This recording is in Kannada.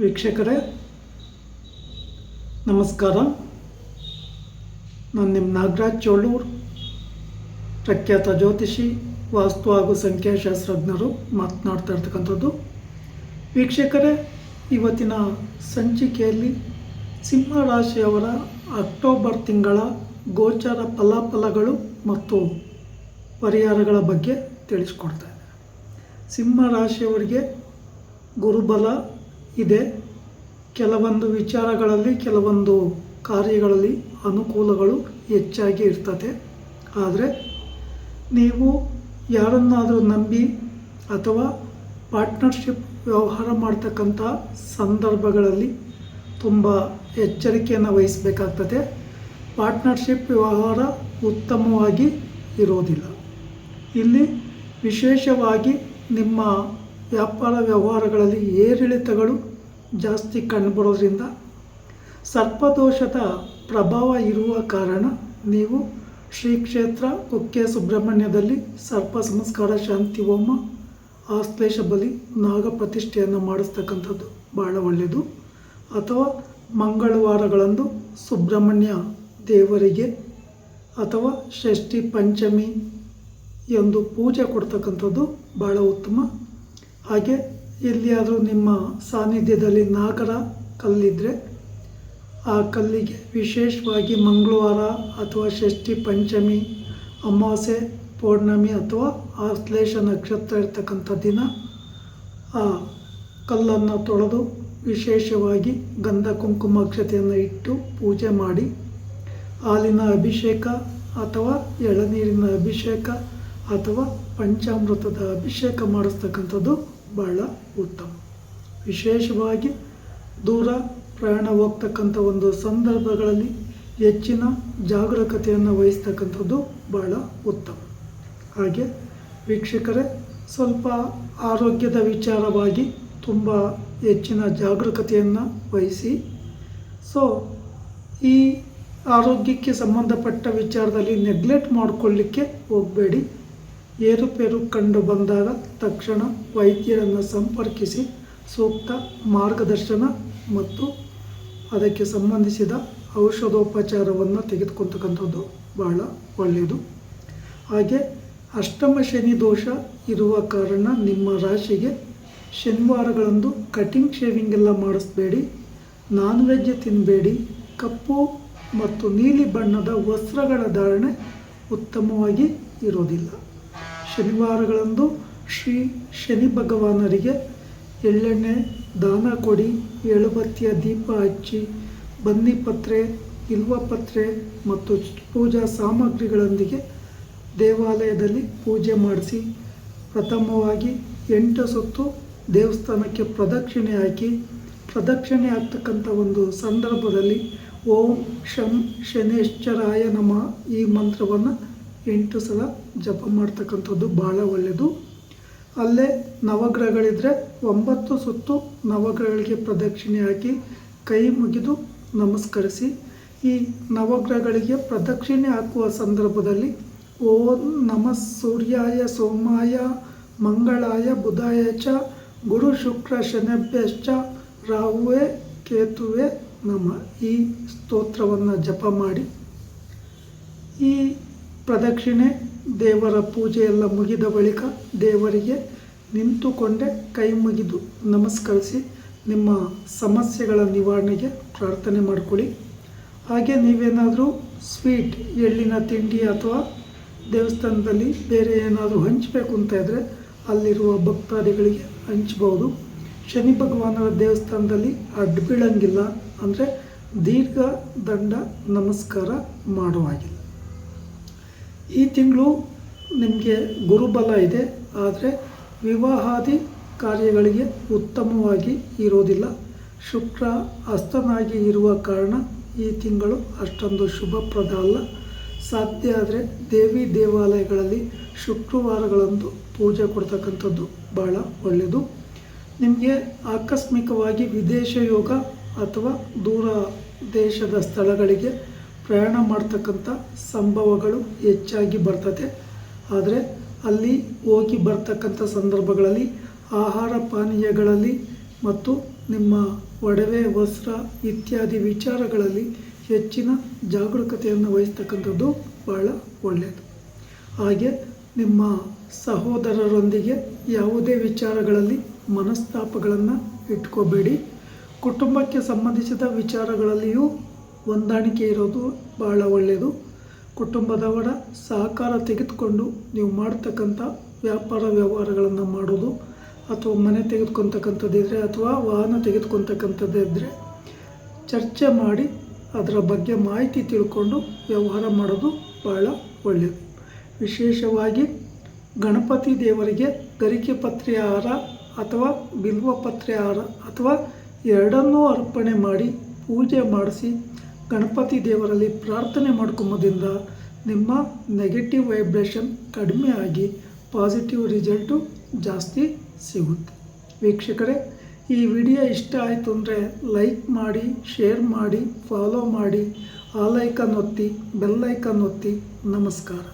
ವೀಕ್ಷಕರೇ, ನಮಸ್ಕಾರ. ನಾನು ನಿಮ್ಮ ನಾಗರಾಜ್ ಚೋಳೂರ್, ಪ್ರಖ್ಯಾತ ಜ್ಯೋತಿಷಿ, ವಾಸ್ತು ಹಾಗೂ ಸಂಖ್ಯಾಶಾಸ್ತ್ರಜ್ಞರು ಮಾತನಾಡ್ತಾ ಇರ್ತಕ್ಕಂಥದ್ದು. ವೀಕ್ಷಕರೇ, ಇವತ್ತಿನ ಸಂಚಿಕೆಯಲ್ಲಿ ಸಿಂಹ ರಾಶಿಯವರ ಅಕ್ಟೋಬರ್ ತಿಂಗಳ ಗೋಚರ ಫಲಾಫಲಗಳು ಮತ್ತು ಪರಿಹಾರಗಳ ಬಗ್ಗೆ ತಿಳಿಸ್ಕೊಡ್ತಾ ಸಿಂಹ ರಾಶಿಯವರಿಗೆ ಗುರುಬಲ ಇದೆ. ಕೆಲವೊಂದು ವಿಚಾರಗಳಲ್ಲಿ, ಕೆಲವೊಂದು ಕಾರ್ಯಗಳಲ್ಲಿ ಅನುಕೂಲಗಳು ಹೆಚ್ಚಾಗಿ ಇರ್ತದೆ. ಆದರೆ ನೀವು ಯಾರನ್ನಾದರೂ ನಂಬಿ ಅಥವಾ ಪಾರ್ಟ್ನರ್ಶಿಪ್ ವ್ಯವಹಾರ ಮಾಡ್ತಕ್ಕಂಥ ಸಂದರ್ಭಗಳಲ್ಲಿ ತುಂಬ ಎಚ್ಚರಿಕೆಯನ್ನು ವಹಿಸಬೇಕಾಗ್ತದೆ. ಪಾರ್ಟ್ನರ್ಶಿಪ್ ವ್ಯವಹಾರ ಉತ್ತಮವಾಗಿ ಇರೋದಿಲ್ಲ. ಇಲ್ಲಿ ವಿಶೇಷವಾಗಿ ನಿಮ್ಮ ವ್ಯಾಪಾರ ವ್ಯವಹಾರಗಳಲ್ಲಿ ಏರಿಳಿತಗಳು ಜಾಸ್ತಿ ಕಂಡುಬರೋದ್ರಿಂದ ಸರ್ಪದೋಷದ ಪ್ರಭಾವ ಇರುವ ಕಾರಣ ನೀವು ಶ್ರೀ ಕ್ಷೇತ್ರ ಕುಕ್ಕೆ ಸುಬ್ರಹ್ಮಣ್ಯದಲ್ಲಿ ಸರ್ಪ ಸಂಸ್ಕಾರ ಶಾಂತಿ ಹೋಮ ಆಶ್ಲೇಷ ಬಲಿ ನಾಗ ಪ್ರತಿಷ್ಠೆಯನ್ನು ಮಾಡಿಸ್ತಕ್ಕಂಥದ್ದು ಭಾಳ ಒಳ್ಳೆಯದು. ಅಥವಾ ಮಂಗಳವಾರಗಳಂದು ಸುಬ್ರಹ್ಮಣ್ಯ ದೇವರಿಗೆ ಅಥವಾ ಷಷ್ಠಿ ಪಂಚಮಿ ಎಂದು ಪೂಜೆ ಕೊಡ್ತಕ್ಕಂಥದ್ದು ಭಾಳ ಉತ್ತಮ ಹಾಗೆ ಎಲ್ಲಿಯಾದರೂ ನಿಮ್ಮ ಸಾನ್ನಿಧ್ಯದಲ್ಲಿ ನಾಗರ ಕಲ್ಲಿದ್ದರೆ ಆ ಕಲ್ಲಿಗೆ ವಿಶೇಷವಾಗಿ ಮಂಗಳವಾರ ಅಥವಾ ಷಷ್ಠಿ ಪಂಚಮಿ, ಅಮಾವಾಸ್ಯೆ, ಪೌರ್ಣಮಿ ಅಥವಾ ಆಶ್ಲೇಷ ನಕ್ಷತ್ರ ಇರ್ತಕ್ಕಂಥ ದಿನ ಆ ಕಲ್ಲನ್ನು ತೊಳೆದು ವಿಶೇಷವಾಗಿ ಗಂಧ ಕುಂಕುಮ ಅಕ್ಷತೆಯನ್ನು ಇಟ್ಟು ಪೂಜೆ ಮಾಡಿ ಹಾಲಿನ ಅಭಿಷೇಕ ಅಥವಾ ಎಳನೀರಿನ ಅಭಿಷೇಕ ಅಥವಾ ಪಂಚಾಮೃತದ ಅಭಿಷೇಕ ಮಾಡಿಸ್ತಕ್ಕಂಥದ್ದು ಬಹಳ ಉತ್ತಮ. ವಿಶೇಷವಾಗಿ ದೂರ ಪ್ರಯಾಣ ಹೋಗ್ತಕ್ಕಂಥ ಒಂದು ಸಂದರ್ಭಗಳಲ್ಲಿ ಹೆಚ್ಚಿನ ಜಾಗರೂಕತೆಯನ್ನು ವಹಿಸ್ತಕ್ಕಂಥದ್ದು ಬಹಳ ಉತ್ತಮ. ಹಾಗೆ ವೀಕ್ಷಕರೇ, ಸ್ವಲ್ಪ ಆರೋಗ್ಯದ ವಿಚಾರವಾಗಿ ತುಂಬ ಹೆಚ್ಚಿನ ಜಾಗರೂಕತೆಯನ್ನು ವಹಿಸಿ. ಸೊ ಈ ಆರೋಗ್ಯಕ್ಕೆ ಸಂಬಂಧಪಟ್ಟ ವಿಚಾರದಲ್ಲಿ ನೆಗ್ಲೆಕ್ಟ್ ಮಾಡಿಕೊಳ್ಳಿಕ್ಕೆ ಹೋಗಬೇಡಿ. ಏರುಪೇರು ಕಂಡು ಬಂದಾಗ ತಕ್ಷಣ ವೈದ್ಯರನ್ನು ಸಂಪರ್ಕಿಸಿ ಸೂಕ್ತ ಮಾರ್ಗದರ್ಶನ ಮತ್ತು ಅದಕ್ಕೆ ಸಂಬಂಧಿಸಿದ ಔಷಧೋಪಚಾರವನ್ನು ತೆಗೆದುಕೊಳ್ತಕ್ಕಂಥದ್ದು ಬಹಳ ಒಳ್ಳೆಯದು. ಹಾಗೆ ಅಷ್ಟಮ ಶನಿ ದೋಷ ಇರುವ ಕಾರಣ ನಿಮ್ಮ ರಾಶಿಗೆ ಶನಿವಾರಗಳಂದು ಕಟಿಂಗ್ ಶೇವಿಂಗ್ ಎಲ್ಲ ಮಾಡಿಸ್ಬೇಡಿ ನಾನ್ ವೆಜ್ ತಿನ್ನಬೇಡಿ ಕಪ್ಪು ಮತ್ತು ನೀಲಿ ಬಣ್ಣದ ವಸ್ತ್ರಗಳ ಧಾರಣೆ ಉತ್ತಮವಾಗಿ ಇರೋದಿಲ್ಲ. ಶನಿವಾರಗಳಂದು ಶ್ರೀ ಶನಿ ಭಗವಾನರಿಗೆ ಎಳ್ಳೆಣ್ಣೆ ದಾನ ಕೊಡಿ ಎಳುಬತ್ತಿಯ ದೀಪ ಹಚ್ಚಿ ಬನ್ನಿಪತ್ರೆ ಇಲ್ವಪತ್ರೆ ಮತ್ತು ಪೂಜಾ ಸಾಮಗ್ರಿಗಳೊಂದಿಗೆ ದೇವಾಲಯದಲ್ಲಿ ಪೂಜೆ ಮಾಡಿಸಿ, ಪ್ರಥಮವಾಗಿ ಎಂಟು ಸುತ್ತು ದೇವಸ್ಥಾನಕ್ಕೆ ಪ್ರದಕ್ಷಿಣೆ ಹಾಕಿ, ಪ್ರದಕ್ಷಿಣೆ ಆಗ್ತಕ್ಕಂಥ ಒಂದು ಸಂದರ್ಭದಲ್ಲಿ ಓಂ ಶಂ ಶನೇಶ್ವರಾಯ ನಮ ಈ ಮಂತ್ರವನ್ನು ಎಂಟು ಸಲ ಜಪ ಮಾಡ್ತಕ್ಕಂಥದ್ದು ಭಾಳ ಒಳ್ಳೆಯದು. ಅಲ್ಲೇ ನವಗ್ರಹಗಳಿದ್ದರೆ ಒಂಬತ್ತು ಸುತ್ತು ನವಗ್ರಹಗಳಿಗೆ ಪ್ರದಕ್ಷಿಣೆ ಹಾಕಿ ಕೈ ಮುಗಿದು ನಮಸ್ಕರಿಸಿ. ಈ ನವಗ್ರಹಗಳಿಗೆ ಪ್ರದಕ್ಷಿಣೆ ಹಾಕುವ ಸಂದರ್ಭದಲ್ಲಿ ಓಂ ನಮ ಸೂರ್ಯಾಯ ಸೋಮಾಯ ಮಂಗಳಾಯ ಬುಧಾಯ ಚ ಗುರು ಶುಕ್ರ ಶನಭ್ಯಶ್ಚ ರಾಹುವೆ ಕೇತುವೆ ನಮ. ಈ ಸ್ತೋತ್ರವನ್ನು ಜಪ ಮಾಡಿ. ಈ ಪ್ರದಕ್ಷಿಣೆ, ದೇವರ ಪೂಜೆ ಎಲ್ಲ ಮುಗಿದ ಬಳಿಕ ದೇವರಿಗೆ ನಿಂತುಕೊಂಡೆ ಕೈ ಮುಗಿದು ನಮಸ್ಕರಿಸಿ ನಿಮ್ಮ ಸಮಸ್ಯೆಗಳ ನಿವಾರಣೆಗೆ ಪ್ರಾರ್ಥನೆ ಮಾಡಿಕೊಳ್ಳಿ. ಹಾಗೆ ನೀವೇನಾದರೂ ಸ್ವೀಟ್, ಎಳ್ಳಿನ ತಿಂಡಿ ಅಥವಾ ದೇವಸ್ಥಾನದಲ್ಲಿ ಬೇರೆ ಏನಾದರೂ ಹಂಚಬೇಕು ಅಂತ ಇದ್ದರೆ ಅಲ್ಲಿರುವ ಭಕ್ತಾದಿಗಳಿಗೆ ಹಂಚ್ಬೋದು ಶನಿ ಭಗವಾನರ ದೇವಸ್ಥಾನದಲ್ಲಿ ಅಡ್ಡ ಬೀಳಂಗಿಲ್ಲ ಅಂದರೆ ದೀರ್ಘ ದಂಡ ನಮಸ್ಕಾರ ಮಾಡುವಾಗಿಲ್ಲ. ಈ ತಿಂಗಳು ನಿಮಗೆ ಗುರುಬಲ ಇದೆ, ಆದರೆ ವಿವಾಹಾದಿ ಕಾರ್ಯಗಳಿಗೆ ಉತ್ತಮವಾಗಿ ಇರೋದಿಲ್ಲ. ಶುಕ್ರ ಅಸ್ತನಾಗಿ ಇರುವ ಕಾರಣ ಈ ತಿಂಗಳು ಅಷ್ಟೊಂದು ಶುಭಪ್ರದ ಅಲ್ಲ. ಸಾಧ್ಯ ಆದರೆ ದೇವಿ ದೇವಾಲಯಗಳಲ್ಲಿ ಶುಕ್ರವಾರಗಳಂದು ಪೂಜೆ ಕೊಡ್ತಕ್ಕಂಥದ್ದು ಭಾಳ ಒಳ್ಳೆಯದು. ನಿಮಗೆ ಆಕಸ್ಮಿಕವಾಗಿ ವಿದೇಶ ಯೋಗ ಅಥವಾ ದೂರ ದೇಶದ ಸ್ಥಳಗಳಿಗೆ ಪ್ರಯಾಣ ಮಾಡ್ತಕ್ಕಂಥ ಸಂಭವಗಳು ಹೆಚ್ಚಾಗಿ ಬರ್ತದೆ ಆದರೆ ಅಲ್ಲಿ ಹೋಗಿ ಬರ್ತಕ್ಕಂಥ ಸಂದರ್ಭಗಳಲ್ಲಿ, ಆಹಾರ ಪಾನೀಯಗಳಲ್ಲಿ ಮತ್ತು ನಿಮ್ಮ ಒಡವೆ, ವಸ್ತ್ರ ಇತ್ಯಾದಿ ವಿಚಾರಗಳಲ್ಲಿ ಹೆಚ್ಚಿನ ಜಾಗರೂಕತೆಯನ್ನು ವಹಿಸ್ತಕ್ಕಂಥದ್ದು ಬಹಳ ಒಳ್ಳೆಯದು ಹಾಗೆ ನಿಮ್ಮ ಸಹೋದರರೊಂದಿಗೆ ಯಾವುದೇ ವಿಚಾರಗಳಲ್ಲಿ ಮನಸ್ತಾಪಗಳನ್ನು ಇಟ್ಕೋಬೇಡಿ. ಕುಟುಂಬಕ್ಕೆ ಸಂಬಂಧಿಸಿದ ವಿಚಾರಗಳಲ್ಲಿಯೂ ಹೊಂದಾಣಿಕೆ ಇರೋದು ಬಹಳ ಒಳ್ಳೆಯದು ಕುಟುಂಬದವರ ಸಹಕಾರ ತೆಗೆದುಕೊಂಡು ನೀವು ಮಾಡ್ತಕ್ಕಂಥ ವ್ಯಾಪಾರ ವ್ಯವಹಾರಗಳನ್ನು ಮಾಡೋದು ಅಥವಾ ಮನೆ ತೆಗೆದುಕೊತಕ್ಕಂಥದ್ದಿದ್ರೆ ಅಥವಾ ವಾಹನ ತೆಗೆದುಕೊತಕ್ಕಂಥದ್ದಿದ್ದರೆ ಚರ್ಚೆ ಮಾಡಿ ಅದರ ಬಗ್ಗೆ ಮಾಹಿತಿ ತಿಳ್ಕೊಂಡು ವ್ಯವಹಾರ ಮಾಡೋದು ಬಹಳ ಒಳ್ಳೆಯದು ವಿಶೇಷವಾಗಿ ಗಣಪತಿ ದೇವರಿಗೆ ಗರಿಕೆ ಪತ್ರೆ ಆಹಾರ ಅಥವಾ ಬಿಲ್ವ ಪತ್ರೆ ಹಾರ ಅಥವಾ ಎರಡನ್ನೂ ಅರ್ಪಣೆ ಮಾಡಿ ಪೂಜೆ ಮಾಡಿಸಿ ಗಣಪತಿ ದೇವರಲ್ಲಿ ಪ್ರಾರ್ಥನೆ ಮಾಡ್ಕೊಂಬೋದ್ರಿಂದ ನಿಮ್ಮ ನೆಗೆಟಿವ್ ವೈಬ್ರೇಷನ್ ಕಡಿಮೆ ಆಗಿ ಪಾಸಿಟಿವ್ ರಿಸಲ್ಟು ಜಾಸ್ತಿ ಸಿಗುತ್ತೆ. ವೀಕ್ಷಕರೇ, ಈ ವಿಡಿಯೋ ಇಷ್ಟ ಆಯಿತು ಅಂದರೆ ಲೈಕ್ ಮಾಡಿ ಶೇರ್ ಮಾಡಿ ಫಾಲೋ ಮಾಡಿ, ಆ ಲೈಕನ್ ಒತ್ತಿ ಬೆಲ್ ಐಕನ್ ಒತ್ತಿ ನಮಸ್ಕಾರ.